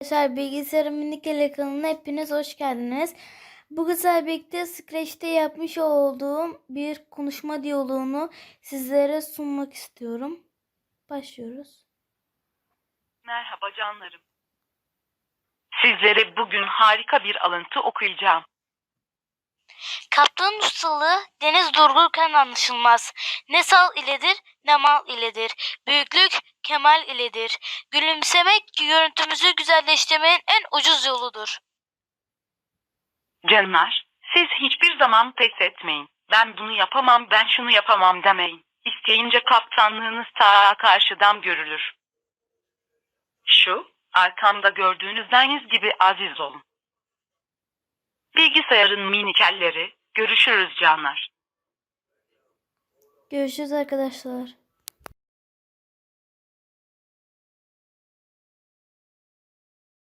Arkadaşlar bilgisayarın minik ele kanalına hepiniz hoş geldiniz. Bugün sizlerle birlikte Scratch'te yapmış olduğum bir konuşma diyaloğunu sizlere sunmak istiyorum. Başlıyoruz. Merhaba canlarım. Sizlere bugün harika bir alıntı okuyacağım. Kaptanın ustalığı deniz durgunken anlaşılmaz. Ne sal iledir ne mal iledir. Büyüklük kemal iledir. Gülümsemek görüntümüzü güzelleştirmenin en ucuz yoludur. Canlar, siz hiçbir zaman pes etmeyin. Ben bunu yapamam, ben şunu yapamam demeyin. İsteyince kaptanlığınız ta karşıdan görülür. Şu, arkamda gördüğünüz deniz gibi aziz olun. Bilgisayarın minikelleri, görüşürüz canlar. Görüşürüz arkadaşlar.